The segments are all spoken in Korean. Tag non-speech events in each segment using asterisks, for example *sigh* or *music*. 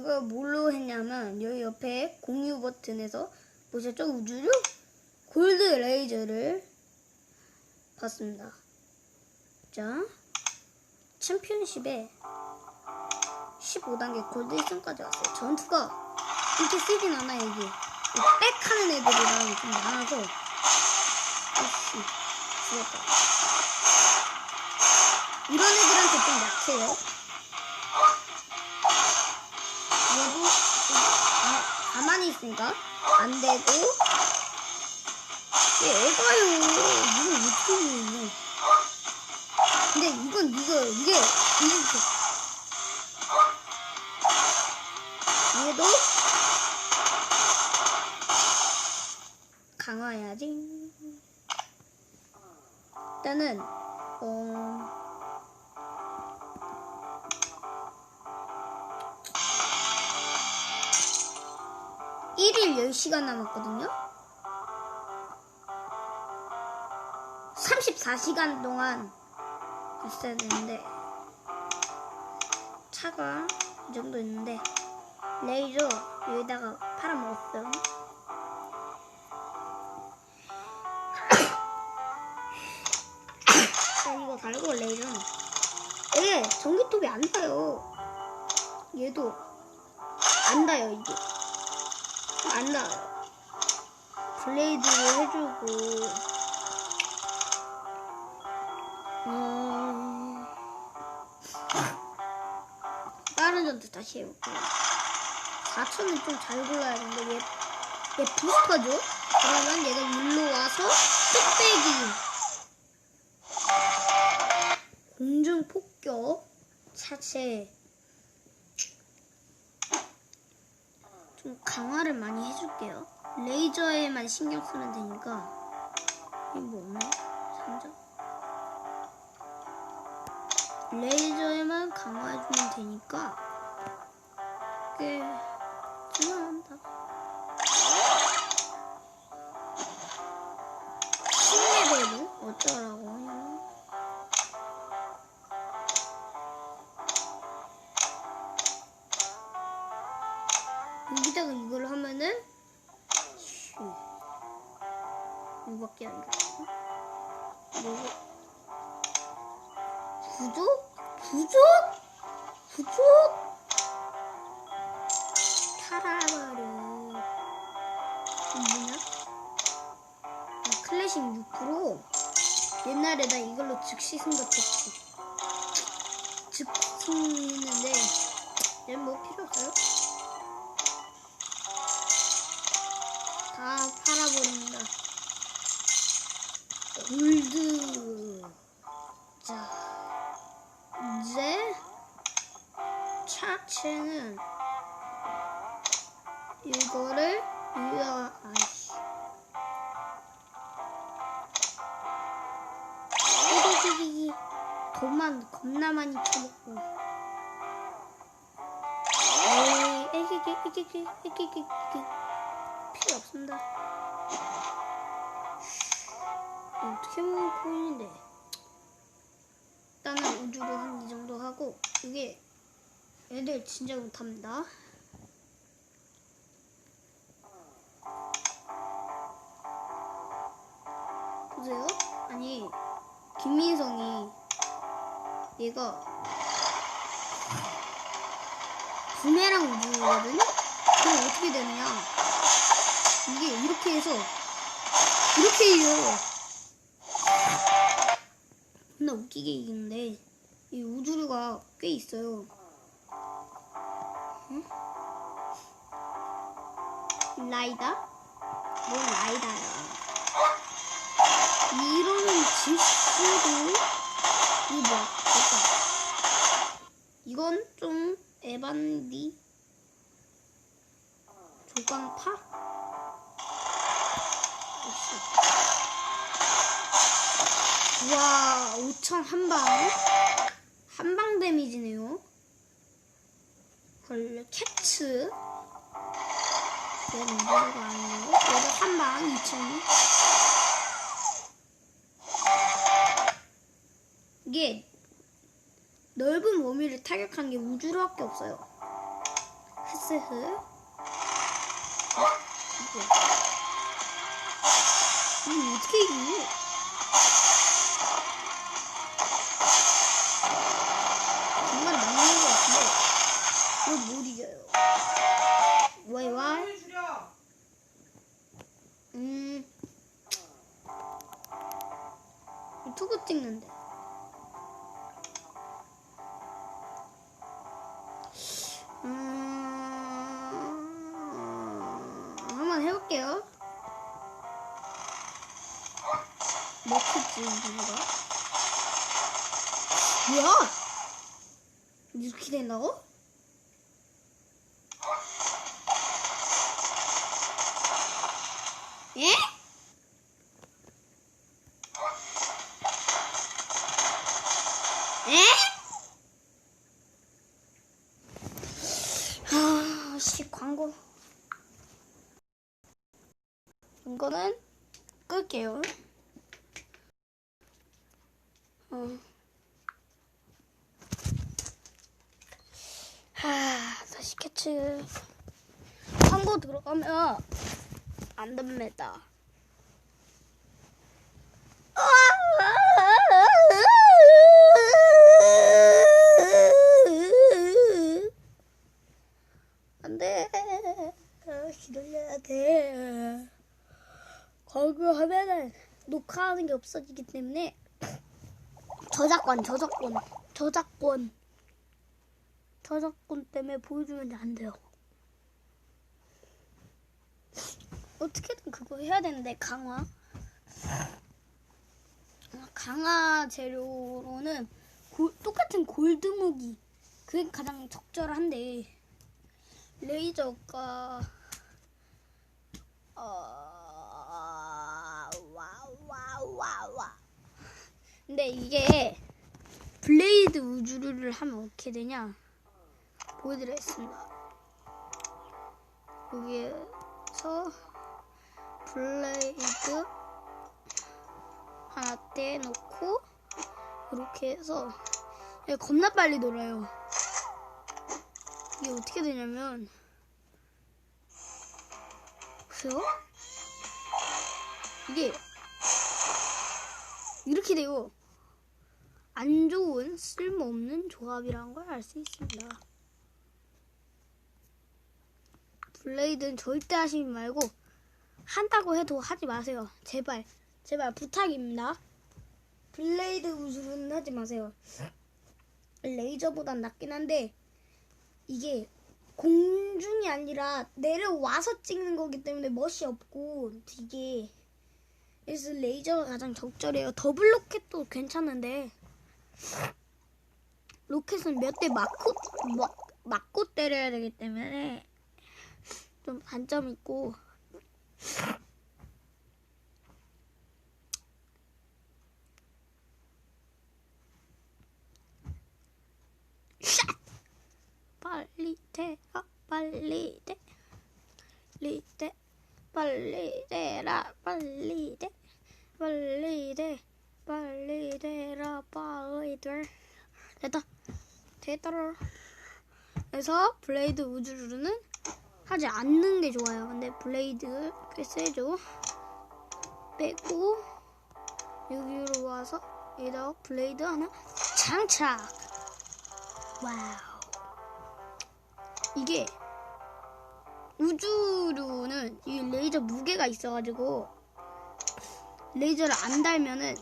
이거 뭘로 했냐면 여기 옆에 공유 버튼에서 보셨죠? 우주류 골드 레이저를 봤습니다. 자, 챔피언십에 15단계 골드 1승까지 왔어요. 전투가 이렇게 세진 않아요, 이게. 이 백하는 애들이랑 좀 많아서. 아씨, 죽었다. 이런 애들한테 좀 약해요. 얘도 좀 가, 가만히 있으니까 안 되고. 얘 애가요. 이거 어떻게 해요, 근데 이건 이거, 이게, 10시간 남았거든요. 34시간 동안 있어야 되는데 차가 이 정도 있는데 레이저 여기다가 팔아먹었어요. 자, 이거 달고 레이저는 이게 전기톱이 안 닿아요. 얘도 안 닿아요, 이게. 안 닿아요. 블레이드를 해주고 음... 다른 전투 다시 해볼게요. 4천은 좀 잘 골라야 되는데 얘, 얘 부스터죠? 그러면 얘가 일로 와서 뚝배기 공중 폭격 차체 좀 강화를 많이 해줄게요. 레이저에만 신경 쓰면 되니까 이게 뭐 없네? 상자 레이저에만 강화해주면 되니까 꽤 중요한다. 신뢰대를 어쩌라고 하냐 여기다가 이걸 하면은 슈. 이거밖에 안 들어. 뭐고? 부족? 부족? 부족? 이거 뭐냐? 아, 클래식 6% 옛날에 나 이걸로 즉시 승급했지. 즉시 했는데 얘는 뭐 필요 없어요? 버립니다. 골드. 자, 이제 차체는 이거를 이거 아이씨. 띠디디디 돈만 겁나 많이 쳐먹고. 에이, 에기기, 에기기, 에기기, 에기기. 필요 없습니다. 이거 어떻게 먹을 코인인데? 일단은 우주로 한 이 정도 하고 이게 애들 진짜 못합니다. 보세요. 아니 김민성이 얘가 부메랑 우주거든요. 그럼 어떻게 되느냐? 이게 이렇게 해서 이렇게 해요. 존나 웃기게 이기는데 이 우주류가 꽤 있어요. 응? 라이다? 뭔 라이다야? 이러면 지수도 이거 뭐야? 됐다. 이건 좀 에반디 조광파? 와, 5천 한 방. 한방 데미지네요. 헐, 캡츠. 얘는 누구가 아니고. 얘도 한 방, 2천. 이게 넓은 범위를 타격한 게 우주로밖에 없어요. 흐스흐. 이거. 이거 어떻게 이기니? 정말 막는 것 같은데 이거 못 이겨요. 왜 와? 음 유튜브 찍는데. 누가? 뭐야? 이렇게 된다고? 예? 예? 아, 씨, 광고. 이거는 끌게요. 어. 하, 다시 캐치. 광고 들어가면 안 됩니다. 안 돼. 아, 기다려야 돼. 광고 하면은 녹화하는 게 없어지기 때문에 저작권, 저작권, 저작권, 저작권 때문에 보여주면 안 돼요. 어떻게든 그거 해야 되는데 강화. 강화 재료로는 골- 똑같은 골드 무기 그게 가장 적절한데 레이저가 어 와 와 와 와 근데 이게 블레이드 우주를 하면 어떻게 되냐 보여드리겠습니다 여기에서 블레이드 하나 떼놓고 이렇게 해서 얘 겁나 빨리 돌아요. 이게 어떻게 되냐면 보세요. 이게 이렇게 돼요. 안 좋은 쓸모없는 조합이라는 걸 알 수 있습니다. 블레이드는 절대 하시지 말고 한다고 해도 하지 마세요. 제발. 제발 부탁입니다. 블레이드 우주는 하지 마세요. 레이저보단 낫긴 한데 이게 공중이 아니라 내려와서 찍는 거기 때문에 멋이 없고 이게 그래서 레이저가 가장 적절해요. 더블 로켓도 괜찮은데 로켓은 몇 대 맞고 막, 맞고 때려야 되기 때문에 좀 단점 있고. 샷! 빨리 대라 빨리 대 빨리 대 빨리 대라 빨리 대 빨리 대 빨리 대라 빨리 대 됐다. 됐다 그래서 블레이드 우주루는 하지 않는 게 좋아요. 근데 블레이드 꽤 세죠? 빼고 여기로 와서 여기다가 블레이드 하나 장착! 와우. 이게 우주류는 이 레이저 무게가 있어가지고 레이저를 안 달면은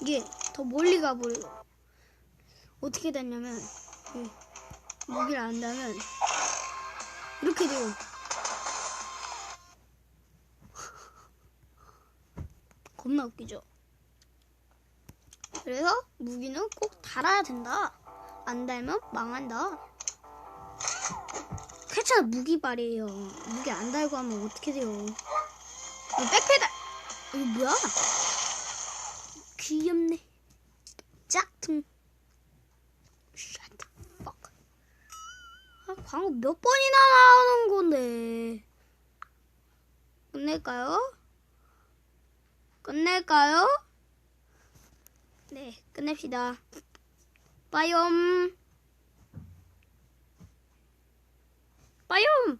이게 더 멀리 가버려요. 어떻게 됐냐면 이 무게를 안 달면 이렇게 돼요. *laughs* 겁나 웃기죠? 그래서 무기는 꼭 달아야 된다. 안 달면 망한다. 캐차 무기발이에요. 무기 안 달고 하면 어떻게 돼요? 어, 백페달! 이거 뭐야? 귀엽네. 짝퉁. Shut the fuck. 아, 광고 몇 번이나 나오는 건데. 끝낼까요? 끝낼까요? 네, 끝냅시다. 빠염. 빠염!